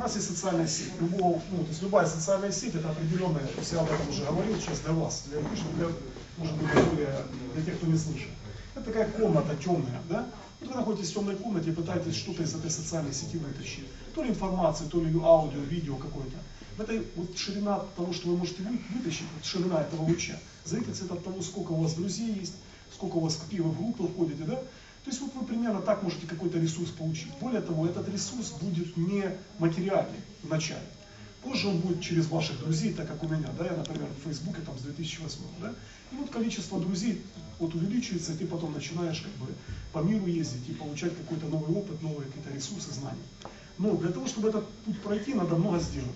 нас есть социальная сеть. Любого, ну, то есть любая социальная сеть это определенная, я об этом уже говорил, сейчас для вас, для, для, может быть, более, для тех, кто не слышит. Это такая комната темная, да? Вот вы находитесь в темной комнате и пытаетесь что-то из этой социальной сети вытащить. То ли информацию, то ли аудио, видео какое-то. Это вот ширина того, что вы можете вытащить, вот ширина этого луча, зависит от того, сколько у вас друзей есть, сколько у вас, какие вы в группы входите, да? То есть вот вы примерно так можете какой-то ресурс получить. Более того, этот ресурс будет не материальный вначале. Позже он будет через ваших друзей, так как у меня, да, я, например, в Фейсбуке там с 2008, да, и вот количество друзей вот увеличивается, и ты потом начинаешь как бы по миру ездить и получать какой-то новый опыт, новые какие-то ресурсы, знания. Но для того, чтобы этот путь пройти, надо много сделать.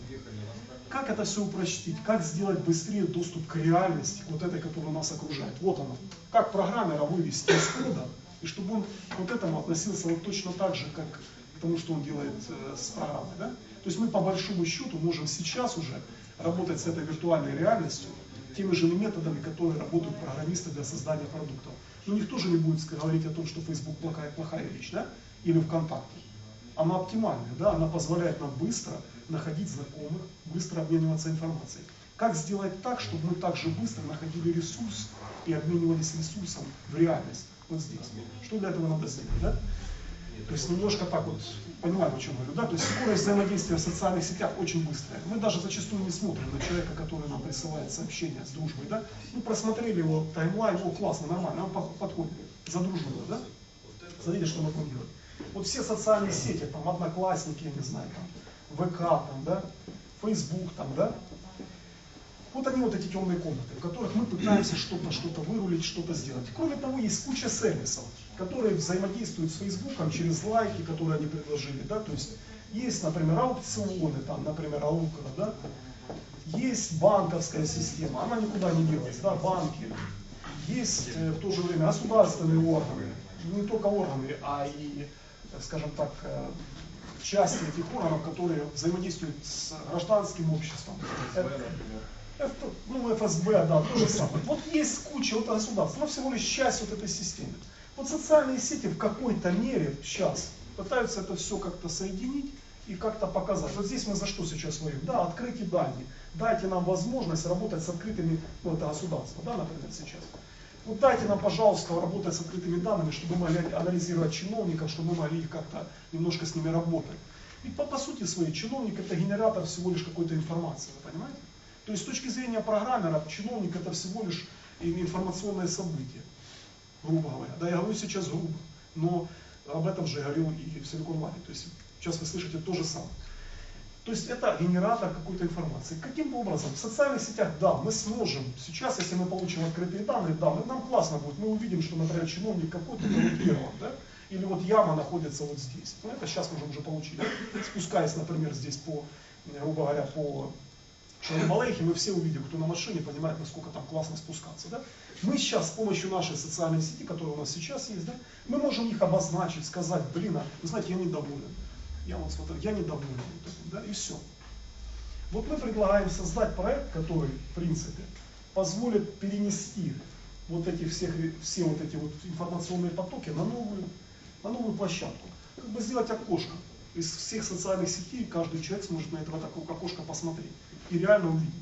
Как это все упростить? Как сделать быстрее доступ к реальности, вот этой, которая нас окружает? Вот оно. Как программера вывести из кода, и чтобы он вот этому относился вот точно так же, как к тому, что он делает э, с программой. Да? То есть мы по большому счету можем сейчас уже работать с этой виртуальной реальностью, теми же методами, которые работают программисты для создания продуктов. Но никто же не будет говорить о том, что Facebook плохая, плохая вещь, да? или ВКонтакте. Она оптимальная, да? она позволяет нам быстро находить знакомых, быстро обмениваться информацией. Как сделать так, чтобы мы также быстро находили ресурс и обменивались ресурсом в реальность, здесь. Что для этого надо сделать, да? То есть немножко так вот, понимаем, о чем говорю, да? То есть скорость взаимодействия в социальных сетях очень быстрая. Мы даже зачастую не смотрим на человека, который нам присылает сообщение с дружбой, да? Ну, просмотрели его таймлайн, о, классно, нормально, он подходит, задружили, да? Смотрите, что мы будем делать. Вот все социальные сети, там, одноклассники, я не знаю, там, ВК, там, да, Facebook, там, да, вот они вот эти темные комнаты, в которых мы пытаемся что-то, что-то вырулить, что-то сделать. Кроме того, есть куча сервисов, которые взаимодействуют с Фейсбуком через лайки, которые они предложили. Да? То есть есть, например, аукционы, там, например, Аукра, да? есть банковская система, она никуда не делась, да, банки. Есть э, в то же время государственные органы, не только органы, а и, скажем так, э, части этих органов, которые взаимодействуют с гражданским обществом. Это, ну, ФСБ, да, то же самое. Вот есть куча вот государств, но всего лишь часть вот этой системы. Вот социальные сети в какой-то мере сейчас пытаются это все как-то соединить и как-то показать. Вот здесь мы за что сейчас воюем? Да, открытие данные. Дайте нам возможность работать с открытыми, ну это государство, да, например, сейчас. Вот дайте нам, пожалуйста, работать с открытыми данными, чтобы мы могли анализировать чиновников, чтобы мы могли как-то немножко с ними работать. Ведь по, по сути своей чиновник это генератор всего лишь какой-то информации, вы понимаете? То есть с точки зрения программера, чиновник это всего лишь информационное событие, грубо говоря. Да, я говорю сейчас грубо, но об этом же говорил и в Silicon Valley. То есть сейчас вы слышите то же самое. То есть это генератор какой-то информации. Каким образом? В социальных сетях, да, мы сможем. Сейчас, если мы получим открытые данные, да, нам классно будет. Мы увидим, что, например, чиновник какой-то первым, да? Или вот яма находится вот здесь. Ну, это сейчас можем уже получить. Да? Спускаясь, например, здесь по, грубо говоря, по Шалабалейхи мы все увидим, кто на машине понимает, насколько там классно спускаться. Да? Мы сейчас с помощью нашей социальной сети, которая у нас сейчас есть, да, мы можем их обозначить, сказать, блин, а, вы знаете, я недоволен. Я вот смотрю, я недоволен. Вот этим, да, и все. Вот мы предлагаем создать проект, который, в принципе, позволит перенести вот эти всех, все вот эти вот информационные потоки на новую, на новую площадку. Как бы сделать окошко. Из всех социальных сетей каждый человек сможет на это окошко посмотреть и реально увидеть.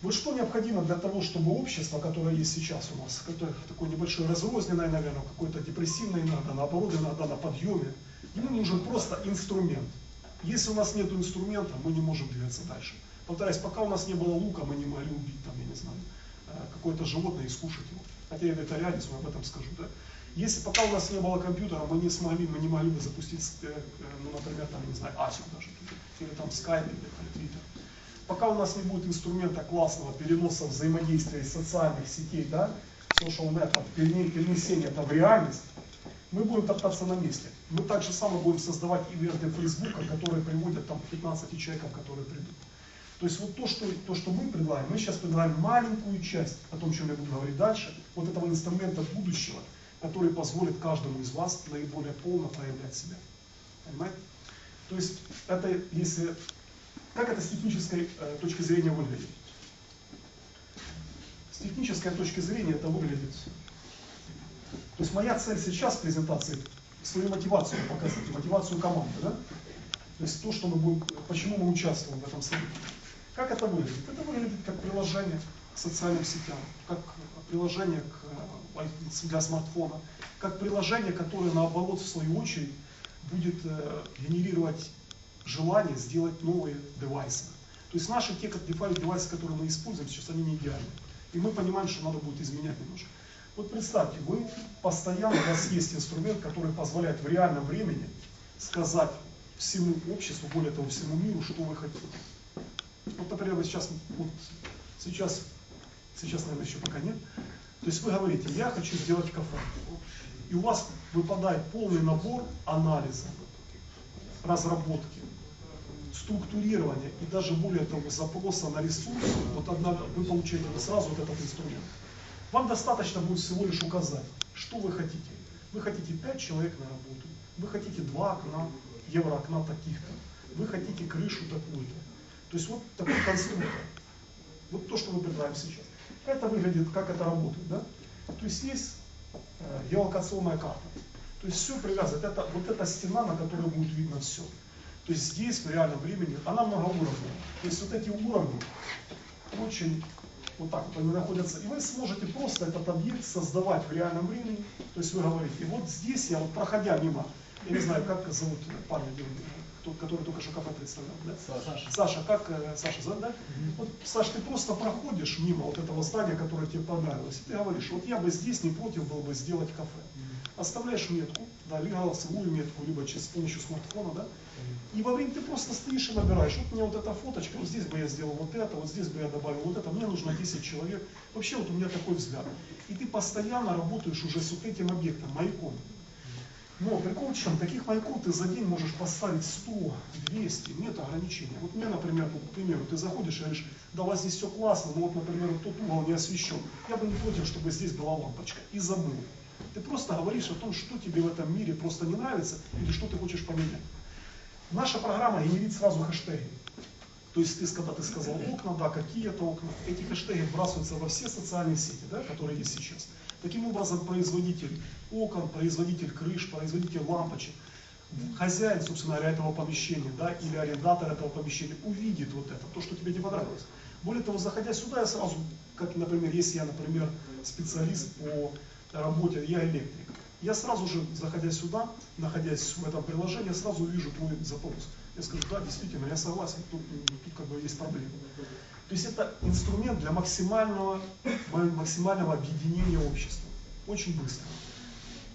Вот что необходимо для того, чтобы общество, которое есть сейчас у нас, которое такое небольшое разрозненное, наверное, какое-то депрессивное иногда, наоборот, иногда на подъеме, ему нужен просто инструмент. Если у нас нет инструмента, мы не можем двигаться дальше. Повторяюсь, пока у нас не было лука, мы не могли убить, там, я не знаю, э, какое-то животное и скушать его. Хотя я вегетарианец, но об этом скажу. Да? Если пока у нас не было компьютера, мы не смогли, мы не могли бы запустить, э, э, ну, например, там, не знаю, Асик даже, или там Skype, или Twitter пока у нас не будет инструмента классного переноса взаимодействия из социальных сетей, да, social network, перенесения это в реальность, мы будем топтаться на месте. Мы так же самое будем создавать ивенты Фейсбука, которые приводят там 15 человеков, которые придут. То есть вот то что, то, что мы предлагаем, мы сейчас предлагаем маленькую часть, о том, чем я буду говорить дальше, вот этого инструмента будущего, который позволит каждому из вас наиболее полно проявлять себя. Понимаете? То есть это, если как это с технической э, точки зрения выглядит? С технической точки зрения это выглядит. То есть моя цель сейчас в презентации свою мотивацию показать, мотивацию команды. Да? То есть то, что мы будем, почему мы участвуем в этом событии. Как это выглядит? Это выглядит как приложение к социальным сетям, как приложение к, для смартфона, как приложение, которое наоборот в свою очередь будет э, генерировать желание сделать новые девайсы. То есть наши те default девайсы, которые мы используем сейчас, они не идеальны. И мы понимаем, что надо будет изменять немножко. Вот представьте, вы постоянно, у вас есть инструмент, который позволяет в реальном времени сказать всему обществу, более того, всему миру, что вы хотите. Вот, например, вы сейчас, вот сейчас, сейчас, наверное, еще пока нет. То есть вы говорите, я хочу сделать кафе. И у вас выпадает полный набор анализа, разработки, структурирования и даже более того запроса на ресурс, вот одна, вы получаете сразу вот этот инструмент. Вам достаточно будет всего лишь указать, что вы хотите. Вы хотите 5 человек на работу, вы хотите 2 окна, евро окна таких-то, вы хотите крышу такую-то. То есть вот такой конструктор. Вот то, что мы предлагаем сейчас. Это выглядит, как это работает. Да? То есть есть э, геолокационная карта. То есть все привязывает. Это, вот эта стена, на которой будет видно все. То есть здесь в реальном времени она многоуровневая. То есть вот эти уровни очень вот так вот они находятся, и вы сможете просто этот объект создавать в реальном времени. То есть вы говорите, и вот здесь я, вот проходя мимо, я не знаю, как зовут парня, тот, который только что КП представлял, да? Саша. Саша, как э, Саша да? Угу. Вот, Саша, ты просто проходишь мимо вот этого здания, которое тебе понравилось, и ты говоришь, вот я бы здесь не против был бы сделать кафе. Угу. Оставляешь метку, да, либо голосовую метку, либо через, с помощью смартфона, да? И во время ты просто стоишь и выбираешь, вот мне вот эта фоточка, вот здесь бы я сделал вот это, вот здесь бы я добавил вот это, мне нужно 10 человек. Вообще вот у меня такой взгляд. И ты постоянно работаешь уже с вот этим объектом, маяком. Но прикол в чем, таких маяков ты за день можешь поставить 100, 200, нет ограничения. Вот мне, например, к примеру, ты заходишь и говоришь, да у вас здесь все классно, но вот, например, вот тот угол не освещен. Я бы не против, чтобы здесь была лампочка. И забыл. Ты просто говоришь о том, что тебе в этом мире просто не нравится или что ты хочешь поменять. Наша программа генерит сразу хэштеги. То есть, ты, когда ты сказал окна, да, какие это окна, эти хэштеги вбрасываются во все социальные сети, да, которые есть сейчас. Таким образом, производитель окон, производитель крыш, производитель лампочек, хозяин, собственно говоря, этого помещения, да, или арендатор этого помещения увидит вот это, то, что тебе не понравилось. Более того, заходя сюда, я сразу, как, например, если я, например, специалист по работе, я электрик, я сразу же, заходя сюда, находясь в этом приложении, сразу увижу твой запрос. Я скажу, да, действительно, я согласен, тут, тут как бы есть проблема. То есть это инструмент для максимального, максимального объединения общества. Очень быстро.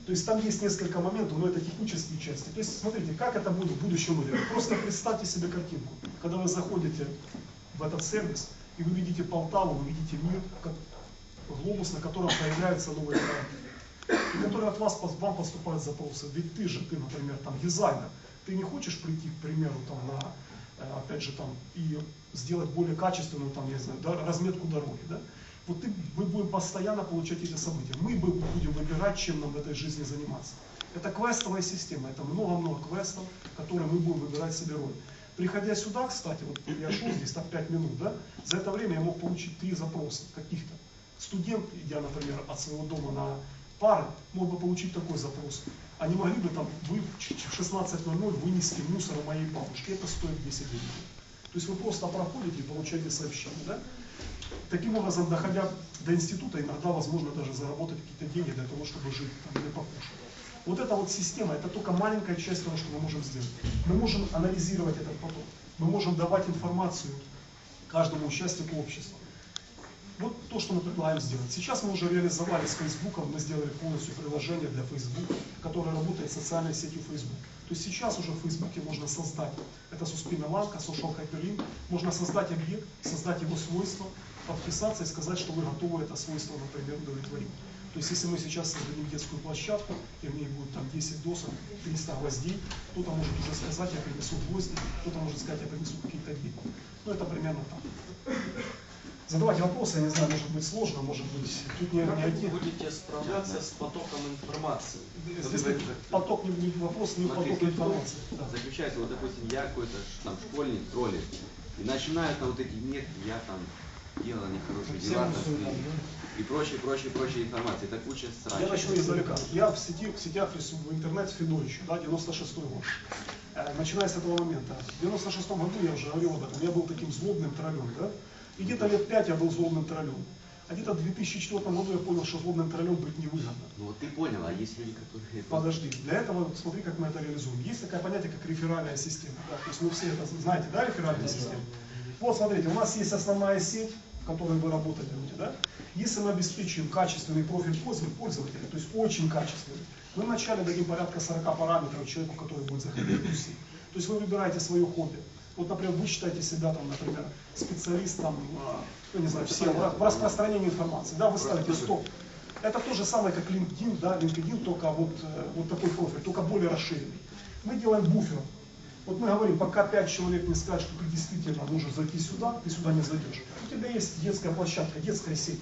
То есть там есть несколько моментов, но это технические части. То есть смотрите, как это будет в будущем выглядеть. Просто представьте себе картинку. Когда вы заходите в этот сервис, и вы видите Полтаву, вы видите мир, как глобус, на котором появляются новые проекты и которые от вас, вам поступают запросы. Ведь ты же, ты, например, там дизайнер, ты не хочешь прийти, к примеру, там, на, э, опять же, там, и сделать более качественную, там, я знаю, да, разметку дороги, да? Вот ты, мы будем постоянно получать эти события. Мы будем выбирать, чем нам в этой жизни заниматься. Это квестовая система, это много-много квестов, которые мы будем выбирать себе роль. Приходя сюда, кстати, вот я шел здесь так 5 минут, да, за это время я мог получить три запроса каких-то. Студент, идя, например, от своего дома на пары мог бы получить такой запрос. Они могли бы там вы в 16.00 вынести мусор моей бабушки. Это стоит 10 гривен. То есть вы просто проходите и получаете сообщение. Да? Таким образом, доходя до института, иногда возможно даже заработать какие-то деньги для того, чтобы жить там, или покушать. Вот эта вот система, это только маленькая часть того, что мы можем сделать. Мы можем анализировать этот поток. Мы можем давать информацию каждому участнику общества. Вот то, что мы предлагаем сделать. Сейчас мы уже реализовали с Facebook, мы сделали полностью приложение для Facebook, которое работает с социальной сетью Facebook. То есть сейчас уже в Facebook можно создать, это Суспина Ланка, Social Hyperlink, можно создать объект, создать его свойства, подписаться и сказать, что вы готовы это свойство, например, удовлетворить. То есть если мы сейчас создадим детскую площадку, и в ней будет там 10 досок, 300 гвоздей, кто-то может уже сказать, я принесу гвозди, кто-то может сказать, я принесу какие-то деньги. Ну это примерно так задавать вопросы, я не знаю, может быть сложно, может быть, тут не, как не один. вы будете справляться с потоком информации? Здесь поток, не, не вопрос, не поток информации. Да. Заключается, вот, допустим, я какой-то там школьник, троллик, и начинают на вот эти, нет, я там делал нехорошие дела, там, и, и прочее, прочее, прочее информации. Это куча срача. Я начну издалека. Я в сети, в сетях, в интернете Федорович, да, 96 год. э, начиная с этого момента. В 96 году, я уже говорил об этом, я был таким злобным троллем, да? И где-то лет пять я был злобным троллем. А где-то в 2004 году я понял, что злобным троллем быть невыгодно. Ну вот ты понял, а есть люди, которые... Подожди, для этого смотри, как мы это реализуем. Есть такое понятие, как реферальная система. Да? То есть мы все это знаете, да, реферальная система? Вот смотрите, у нас есть основная сеть, в которой вы работать будете, да? Если мы обеспечиваем качественный профиль пользователя, то есть очень качественный, мы вначале дадим порядка 40 параметров человеку, который будет заходить в плюсы. То есть вы выбираете свое хобби. Вот, например, вы считаете себя, там, например, специалистом, а, ну, не знаю, все, в распространении информации, да, вы ставите стоп. Это то же самое, как LinkedIn, да, LinkedIn, только вот, э, вот такой профиль, только более расширенный. Мы делаем буфер. Вот мы говорим, пока пять человек не скажут, что ты действительно можешь зайти сюда, ты сюда не зайдешь. У тебя есть детская площадка, детская сеть.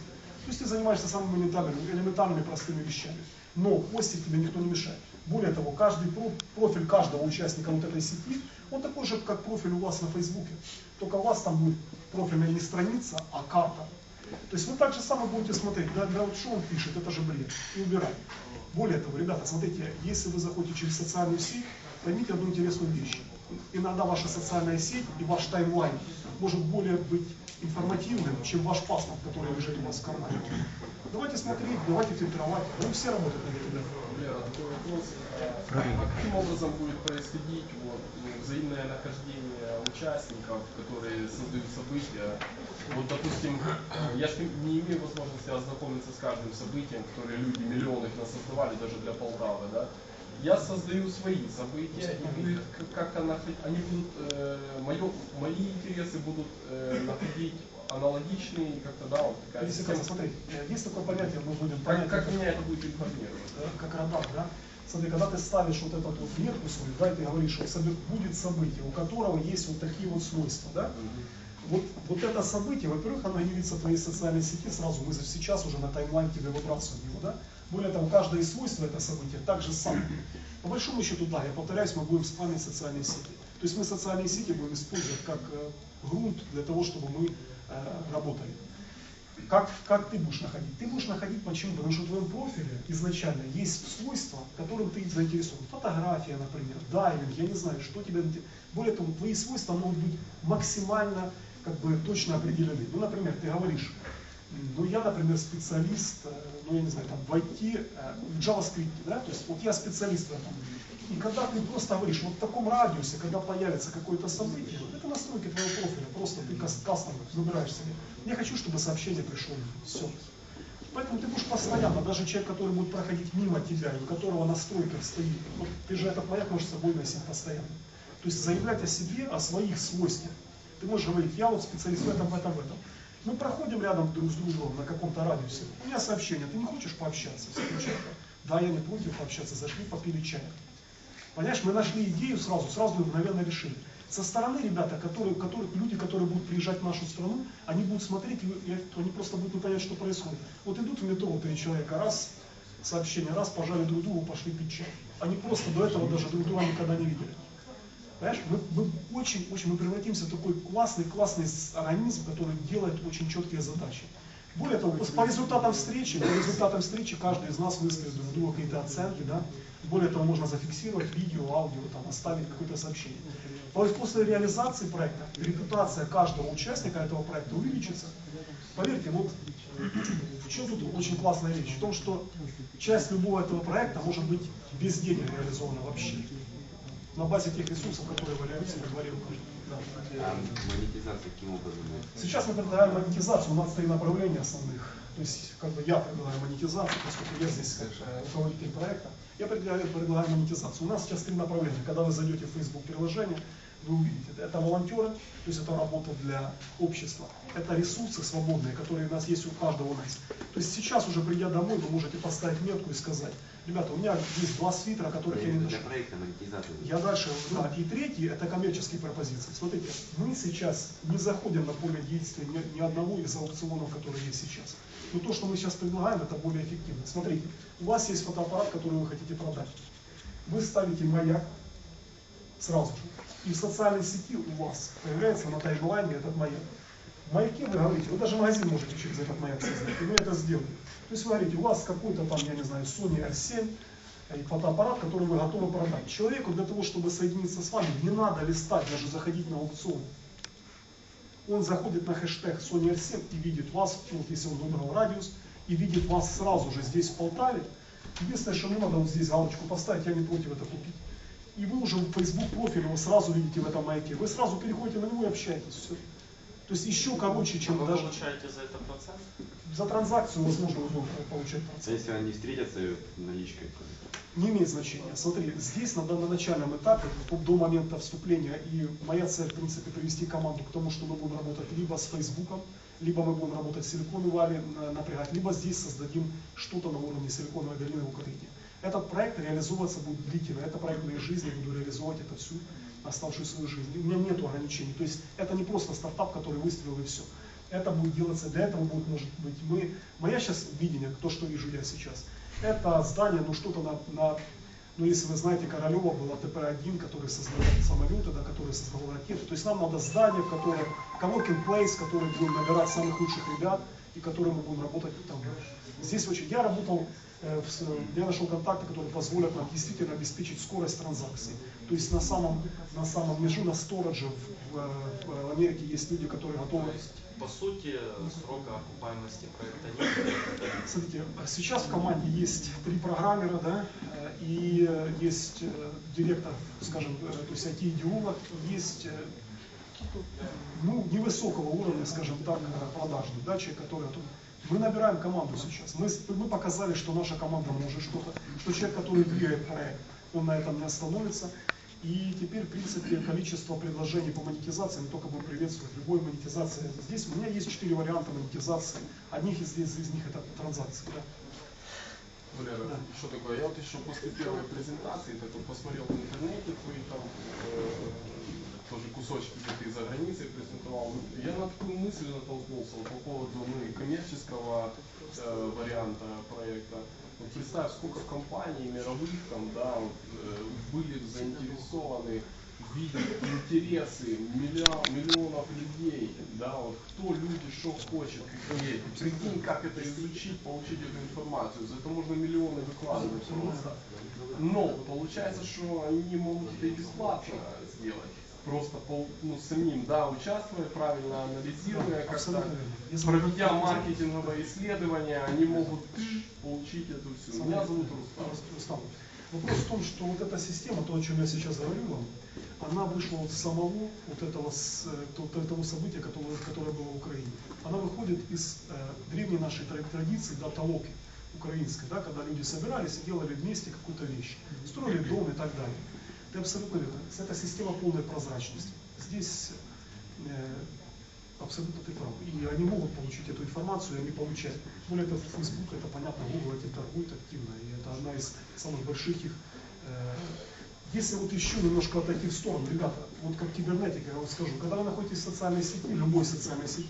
То есть ты занимаешься самыми элементарными, элементарными простыми вещами. Но постить тебе никто не мешает. Более того, каждый про- профиль каждого участника вот этой сети, он такой же, как профиль у вас на Фейсбуке. Только у вас там будет профильная не страница, а карта. То есть вы так же самое будете смотреть, да, да вот что он пишет, это же бред, и убирать. Более того, ребята, смотрите, если вы заходите через социальную сеть, поймите одну интересную вещь. Иногда ваша социальная сеть и ваш таймлайн может более быть информативным, чем ваш паспорт, который лежит у вас в кармане. Давайте смотреть, давайте фильтровать. Мы все работают такой вопрос. А каким образом будет происходить вот, ну, взаимное нахождение участников, которые создают события? Вот, допустим, я же не имею возможности ознакомиться с каждым событием, которые люди, миллионы их создавали даже для Полтавы, да? Я создаю свои события, и будет к- как-то находить, они будут, э, моё- мои интересы будут э, находить аналогичные, как-то, да, вот такая Если смотри, э, есть такое понятие, мы будем Как, понятие, как меня это будет информировать? да, как радар, да? Смотри, когда ты ставишь вот этот вот метку свою, да, и ты говоришь, что будет событие, у которого есть вот такие вот свойства, да? Вот, вот это событие, во-первых, оно явится в твоей социальной сети сразу, мы сейчас уже на таймлайн тебе выбрасываем его, да? Более того, каждое из свойств этого события так же самое. По большому счету, да, я повторяюсь, мы будем спамить социальные сети. То есть мы социальные сети будем использовать как э, грунт для того, чтобы мы э, работали. Как, как ты будешь находить? Ты будешь находить почему? Потому что в твоем профиле изначально есть свойства, которым ты заинтересован. Фотография, например, дайвинг, я не знаю, что интер- Более того, твои свойства могут быть максимально как бы, точно определены. Ну, например, ты говоришь, ну я, например, специалист, э, ну я не знаю, там в IT, э, в JavaScript, да, то есть вот я специалист в этом. И когда ты просто говоришь, вот в таком радиусе, когда появится какое-то событие, это настройки твоего профиля, просто ты кас- кастом выбираешь себе. Я хочу, чтобы сообщение пришло, все. Поэтому ты будешь постоянно, даже человек, который будет проходить мимо тебя, и у которого настройка стоит, вот ты же этот маяк можешь с собой носить постоянно. То есть заявлять о себе, о своих свойствах. Ты можешь говорить, я вот специалист в этом, в этом, в этом. Мы проходим рядом друг с другом на каком-то радиусе. У меня сообщение, ты не хочешь пообщаться с этим человеком? Да, я не против пообщаться, зашли, попили чай. Понимаешь, мы нашли идею сразу, сразу ее мгновенно решили. Со стороны ребята, которые, которые, люди, которые будут приезжать в нашу страну, они будут смотреть, и, и они просто будут не понять, что происходит. Вот идут в метро три человека, раз, сообщение, раз, пожали друг другу, пошли пить чай. Они просто до этого даже друг друга никогда не видели. Понимаешь, мы, мы очень, очень, мы превратимся в такой классный, классный организм, который делает очень четкие задачи. Более того, по, результатам встречи, по результатам встречи каждый из нас выставит друг другу какие-то оценки, да. Более того, можно зафиксировать видео, аудио, там, оставить какое-то сообщение. После реализации проекта репутация каждого участника этого проекта увеличится. Поверьте, вот в чем тут очень классная вещь? В том, что часть любого этого проекта может быть без денег реализована вообще. На базе тех ресурсов, которые валяются во дворе. Да. А монетизация каким образом? Сейчас мы предлагаем монетизацию, у нас три направления основных. То есть, как бы я предлагаю монетизацию, поскольку я здесь как э, руководитель проекта, я предлагаю, предлагаю монетизацию. У нас сейчас три направления. Когда вы зайдете в Facebook приложение, вы увидите, это, волонтеры, то есть это работа для общества. Это ресурсы свободные, которые у нас есть у каждого нас. То есть сейчас уже придя домой, вы можете поставить метку и сказать, ребята, у меня есть два свитера, которых я не ношу. проекта монетизация. Я дальше, да, и третий, это коммерческие пропозиции. Смотрите, мы сейчас не заходим на поле действия ни, ни одного из аукционов, которые есть сейчас. Но то, что мы сейчас предлагаем, это более эффективно. Смотрите, у вас есть фотоаппарат, который вы хотите продать. Вы ставите маяк сразу же. И в социальной сети у вас появляется на таймлайне этот маяк. В маяке вы говорите, вы даже магазин можете через этот маяк создать, и мы это сделаем. То есть вы говорите, у вас какой-то там, я не знаю, Sony R7, и фотоаппарат, который вы готовы продать. Человеку для того, чтобы соединиться с вами, не надо листать, даже заходить на аукцион. Он заходит на хэштег Sony R7 и видит вас, вот если он выбрал радиус, и видит вас сразу же здесь в Полтаве. Единственное, что мне надо вот здесь галочку поставить, я не против это купить. И вы уже в Facebook профиле вы сразу видите в этом маяке. Вы сразу переходите на него и общаетесь. Все. То есть еще короче, А чем вы даже получаете за это процент? за транзакцию возможно получать А процент. если они встретятся наличкой, Не имеет значения. Смотри, здесь на, на начальном этапе, до момента вступления, и моя цель, в принципе, привести команду к тому, что мы будем работать либо с Фейсбуком, либо мы будем работать с Силиконовой Валли, на- напрягать, либо здесь создадим что-то на уровне Силиконовой долины в Украине. Этот проект реализовываться будет длительно. Это проект моей жизни, я буду реализовывать это всю оставшуюся свою жизнь. И у меня нет ограничений. То есть это не просто стартап, который выстрелил и все. Это будет делаться, для этого будет, может быть, мы, моя сейчас видение, то, что вижу я сейчас, это здание, ну что-то на, на ну если вы знаете, Королева была ТП-1, который создавал самолеты, да, который создавал ракеты. То есть нам надо здание, в котором, coworking place, который будет набирать самых лучших ребят, и который мы будем работать там. Здесь очень, я работал, э, я нашел контакты, которые позволят нам действительно обеспечить скорость транзакций. То есть на самом, на самом межу, на стороже в, в- Америке есть люди, которые готовы По сути, срока окупаемости проекта нет. Смотрите, сейчас в команде есть три программера, да, э, и э, есть директор, скажем, то есть IT-идеолог, есть ну, невысокого уровня, скажем так, продажник, да, человек, который. Мы набираем команду сейчас. Мы, мы показали, что наша команда может что-то, что человек, который двигает проект, он на этом не остановится. И теперь, в принципе, количество предложений по монетизации мы только будем приветствовать. Любой монетизации. Здесь у меня есть четыре варианта монетизации. Одних из, из, из них это транзакции. Да. Валера, Да. что такое? Я вот еще после первой презентации так посмотрел в интернете твои там э, тоже кусочки, где ты за границей презентовал. Я на такую мысль натолкнулся вот по поводу ну, коммерческого э, варианта проекта. Вот представь, сколько компаний мировых там, да, вот, э, были заинтересованы видеть интересы миллион, миллионов людей, да, вот кто люди, что хочет, и прикинь, как это изучить, получить эту информацию, за это можно миллионы выкладывать просто. Но получается, что они могут это и бесплатно сделать. Просто по, ну, самим, да, участвуя, правильно анализируя, как-то проведя маркетинговое исследование, они могут получить эту всю. Меня зовут Рустам. Рустам. Вопрос в том, что вот эта система, то, о чем я сейчас говорю вам, она вышла вот с самого вот этого, с, э, то- то- того события, которое, которое было в Украине. Она выходит из э, древней нашей тра- традиции, да, толоки украинской, да, когда люди собирались и делали вместе какую-то вещь, строили дом и так далее. Верно. Это система полной прозрачности. Здесь э, Абсолютно ты прав. И они могут получить эту информацию, и они получают. Более того, Facebook, это понятно, Google этим торгует активно, и это одна из самых больших их. э, Если вот еще немножко отойти в сторону, ребята, вот как кибернетика, я вам скажу, когда вы находитесь в социальной сети, любой социальной сети,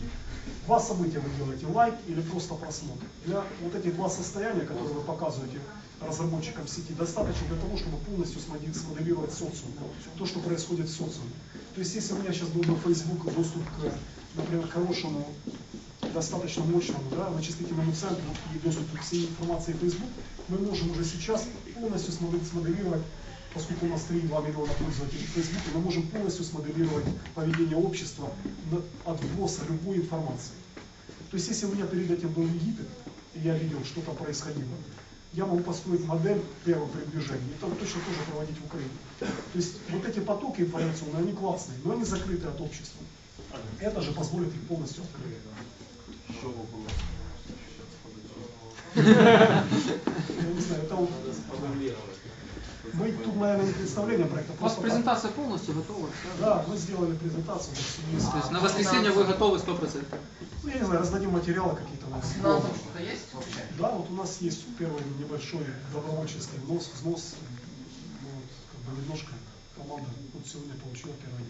два события вы делаете, лайк или просто просмотр. Для вот эти два состояния, которые вы показываете разработчикам сети, достаточно для того, чтобы полностью смоделировать социум, то, что происходит в социуме. То есть, если у меня сейчас был бы Facebook доступ к, например, хорошему, достаточно мощному да, вычислительному центру и доступ к всей информации Facebook, мы можем уже сейчас полностью смоделировать, поскольку у нас 3,2 миллиона пользователей Facebook, мы можем полностью смоделировать поведение общества от вброса любой информации. То есть, если у меня перед этим был Египет, и я видел, что там происходило, я могу построить модель первого приближения, и там точно тоже проводить в Украине. То есть, вот эти потоки информационные, они классные, но они закрыты от общества. Это же позволит их полностью открыть. Еще вопрос. Я не знаю, это вот- мы тут, наверное, не представление проекта. У вас просто презентация полностью готова? Да, мы сделали презентацию. То есть на воскресенье вы готовы 100%? Ну, я не знаю, раздадим материалы какие-то. у нас. Финансов что-то есть вообще? Да, вот у нас есть первый небольшой добровольческий взнос, взнос ну, вот, как бы немножко команда вот сегодня получила первый.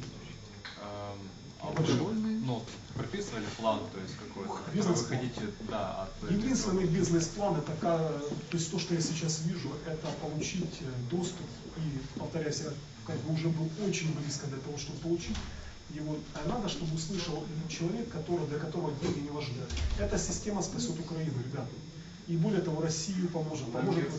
Эм, А вы довольный. ну, прописывали план, то есть какой-то? Вы хотите, да, от Единственный бизнес-план это то есть то, что я сейчас вижу, это получить э, доступ и, повторяюсь, я как бы уже был очень близко для того, чтобы получить его. А надо, чтобы услышал человек, который, для которого деньги не важны. Эта система спасет Украину, ребята. и более того, Россию поможет. На поможет.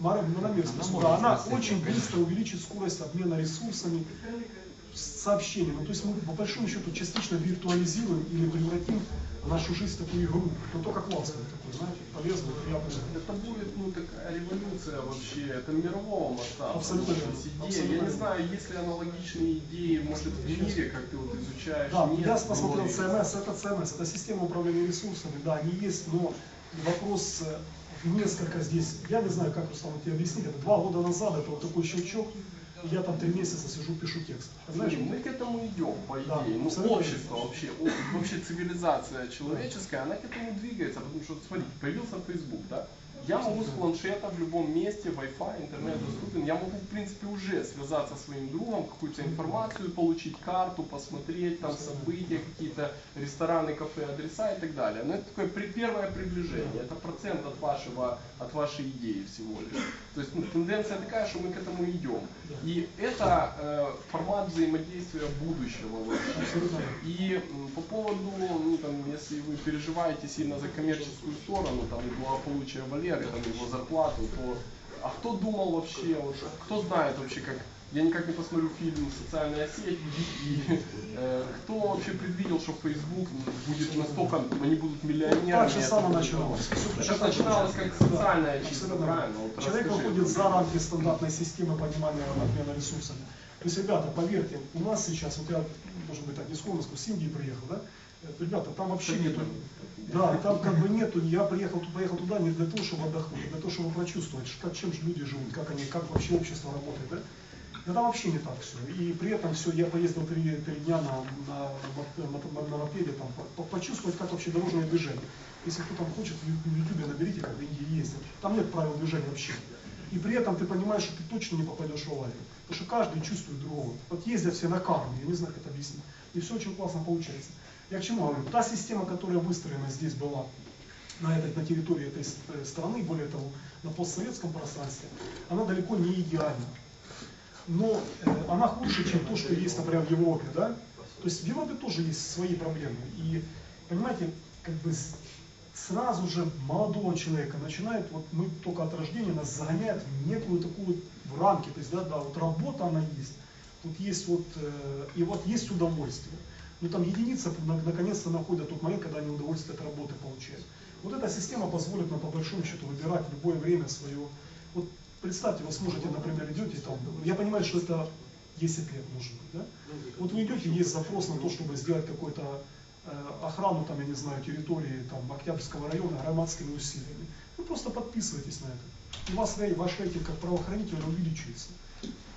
Мара- Она спасет. может Да, она спасти, очень конечно. быстро увеличит скорость обмена ресурсами, с сообщениями. Ну, то есть мы по большому счету частично виртуализируем или превратим нашу жизнь в такую игру. Но только классную такую, знаете, полезную, приятную. Это будет ну, такая революция вообще, это мирового масштаба. Абсолютно верно. Абсолютно Я не знаю, есть ли аналогичные идеи, может, в мире, как ты вот изучаешь. Да, нет, я но- посмотрел CMS, это CMS, это система управления ресурсами, да, они есть, но вопрос э, несколько здесь, я не знаю, как Руслан тебе объяснить, это два года назад, это вот такой щелчок, и я там три месяца сижу, пишу текст. Понимаешь? Слушай, мы к этому идем, по Да, идее. ну, абсолютно общество вообще, вообще цивилизация человеческая, она к этому двигается, потому что, смотрите, появился Facebook, да? Я могу с планшета в любом месте, Wi-Fi, интернет доступен, я могу, в принципе, уже связаться со своим другом, какую-то информацию получить, карту, посмотреть, там, события, какие-то рестораны, кафе, адреса и так далее. Но это такое первое приближение, это процент от вашего, от вашей идеи всего лишь. То есть ну, тенденция такая, что мы к этому идем. И это э, формат взаимодействия будущего вообще. И по поводу, ну, там, если вы переживаете сильно за коммерческую сторону, там, благополучие Валеры, там, его зарплату, то, а кто думал вообще, вот, кто знает вообще, как, я никак не посмотрю фильм «Социальная сеть», и э, кто вообще предвидел, что Facebook будет настолько, они будут миллионерами. Так же само начиналось. Же начиналось как социальная Да, чисто, правильно? Вот Человек расскажи. выходит за рамки стандартной системы понимания обмена ресурсами. То есть, ребята, поверьте, у нас сейчас, вот я, может быть, так не скромно скажу, с Индии приехал, да? Ребята, там вообще нету, да, там как бы нету, я приехал, поехал туда не для того, чтобы отдохнуть, а для того, чтобы прочувствовать, как, чем же люди живут, как они, как вообще общество работает, да? Да там вообще не так все. И при этом все, я поездил три, три дня на, на, на, на- на мопеде, там, по- по- почувствовать, как вообще дорожное движение. Если кто там хочет, в Ютубе наберите, как в Индии ездят. Там нет правил движения вообще. И при этом ты понимаешь, что ты точно не попадешь в аварию. Потому что каждый чувствует другого. Вот ездят все на карме, я не знаю, как это объяснить. И все очень классно получается. Я к чему говорю? Та система, которая выстроена здесь была, на, этой, на территории этой э, страны, более того, на постсоветском пространстве, она далеко не идеальна. Но э, она хуже, чем то, что есть, например, в Европе, да? То есть в Европе тоже есть свои проблемы. И, понимаете, как бы сразу же молодого человека начинает, вот мы только от рождения нас загоняют в некую такую в рамки, то есть, да, да, вот работа она есть, тут есть вот, э, и вот есть удовольствие. Но там единицы на- наконец-то находят тот момент, когда они удовольствие от работы получают. Вот эта система позволит нам по большому счету выбирать любое время свое. Вот представьте, вы сможете, например, идете там, я понимаю, что это 10 лет может быть, да? Вот вы идете, есть запрос на то, чтобы сделать какой-то э, охрану, там, я не знаю, территории там, Октябрьского района громадскими усилиями. Вы просто подписываетесь на это. И вас ваш рейтинг как правоохранителя увеличивается.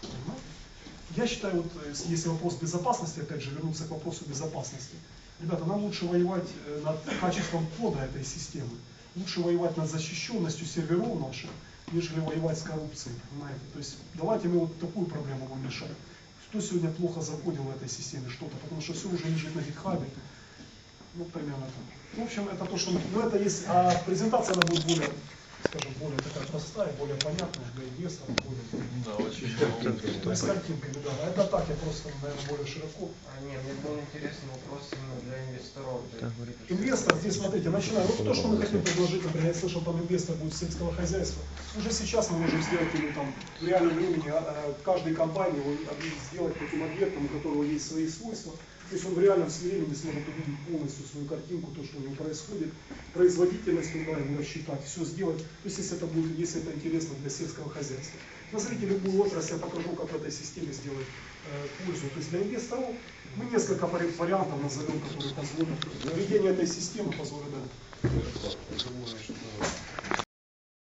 Понимаете? Я считаю, вот, э, если вопрос безопасности, опять же, вернуться к вопросу безопасности. Ребята, нам лучше воевать э, над качеством кода этой системы. Лучше воевать над защищенностью серверов наших, нежели воевать с коррупцией. Понимаете? То есть давайте мы вот такую проблему будем решать. Кто сегодня плохо закодил в этой системе что-то, потому что все уже лежит на гитхабе. Ну, примерно так. В общем, это то, что... Ну, это есть... А презентация, она будет более, скажем, более такая простая, более понятная для инвесторов, более... Да, очень Ну, с картинками, да. А Это так, я просто, наверное, более широко. А, не, мне был интересен вопрос именно для инвесторов. Же- Инвестор, здесь смотрите, начинаем. Вот то, что мы хотим предложить, например, я слышал, там инвестор будет сельского хозяйства. Уже сейчас мы можем сделать ему там в реальном времени а, а, каждой компании об- сделать таким объектом, у которого есть свои свойства. То есть он в реальном времени сможет увидеть полностью свою картинку, то, что у него происходит, производительность ему рассчитать, все сделать. То есть если это будет, если это интересно для сельского хозяйства. Назовите любую отрасль, я покажу, как в этой системе сделать э, пользу. То есть для инвесторов мы несколько вари- вариантов назовем, которые позволят. Введение этой системы позволит да,